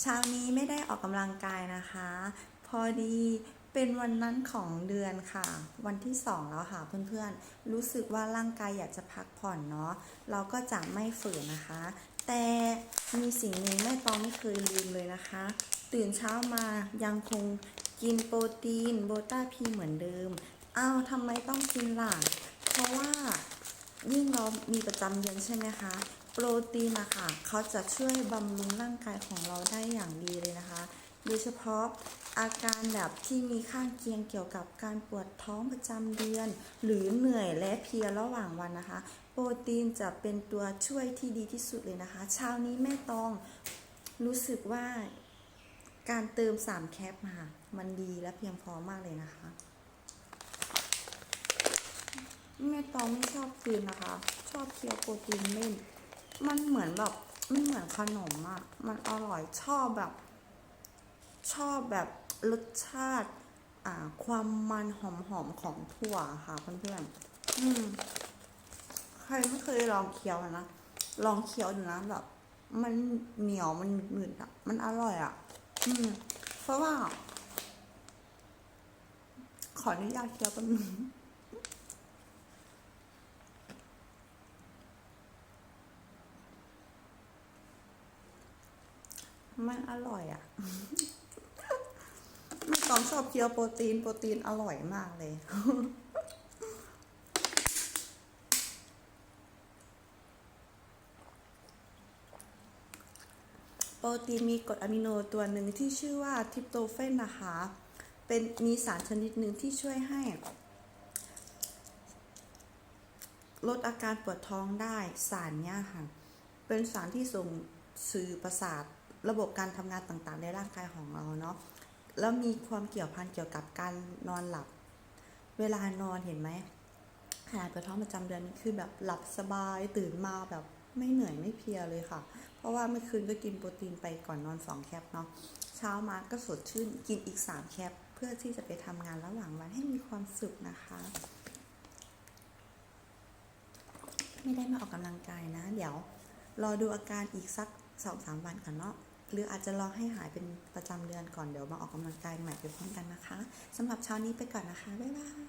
เช้านี้ไม่ได้ออกกำลังกายนะคะ พอดีเป็นวันนั้นของเดือนค่ะ วันที่สองแล้วค่ะเพื่อนๆ รู้สึกว่าร่างกายอยากจะพักผ่อนเนาะเราก็จะไม่ฝืนนะคะ แต่มีสิ่งหนึ่งแม่ตองไม่เคยลืมเลยนะคะ ตื่นเช้ามายังคงกินโปรตีนโบต้าพีเหมือนเดิมอ้าวทำไมต้องกินล่ะเพราะว่ายิ่งเรามีประจำเดือนใช่ไหมคะ โปรตีนอะค่ะเขาจะช่วยบำรุงร่างกายของเราได้อย่างดีเลยนะคะ โดยเฉพาะอาการแบบที่มีข้างเคียงเกี่ยวกับการปวดท้องประจำเดือน หรือเหนื่อยและเพลียระหว่างวันนะคะ โปรตีนจะเป็นตัวช่วยที่ดีที่สุดเลยนะคะเช้านี้แม่ตองรู้สึกว่าการเติม 3 แคปมาค่ะมันดีและเพียงพอมากเลยนะคะ แม่ตองไม่ชอบกินนะคะ ชอบเคี้ยวโปรตีนเล่น มันเหมือนแบบมันเหมือนขนมอะมันอร่อยชอบแบบ ชอบแบบรสชาติ อ่า ความมันหอมๆของถั่วค่ะเพื่อนๆอืมใครไม่เคยลองเคี้ยวนะลองเคี้ยวดูนะแบบ มันเหนียวมันหนืดๆอะมันอร่อยอะอืม เพราะว่า ขออนุญาตเคี้ยวแป๊บนึง มันอร่อยอะ่ะไม่ต้องชอบเคี้ยวโปรตีน โปรตีนอร่อยมากเลยโปรตีนมีกรดอะมิโนตัวหนึ่งที่ชื่อว่าทิปโตเฟนนะคะ เป็นมีสารชนิดหนึ่งที่ช่วยให้ ลดอาการปวดท้องได้สารเนี้ยค่ะ เป็นสารที่ส่งสื่อประสาท ระบบการทำงานต่างๆ ในร่างกายของเราเนาะแล้วมีความเกี่ยวพันเกี่ยวกับการนอนหลับ เวลานอนเห็นไหมขนาดปวดท้องประจำเดือนนี่คือแบบหลับสบายตื่นมาแบบไม่เหนื่อยไม่เพลียเลยค่ะ เพราะว่าเมื่อคืนก็กินโปรตีนไปก่อนนอนสองแคปเนาะเช้ามาก็สดชื่นกินอีกสามแคปเพื่อที่จะไปทำงานระหว่างวันให้มีความสุขนะคะ ไม่ได้มาออกกำลังกายนะ เดี๋ยวรอดูอาการอีกสักสองสามวันก่อนเนาะ หรืออาจจะรอให้หายเป็นประจำเดือนก่อนเดี๋ยวมาออกกำลังกายใหม่ไปพร้อมกันนะคะสำหรับเช้านี้ไปก่อนนะคะ บ๊ายบาย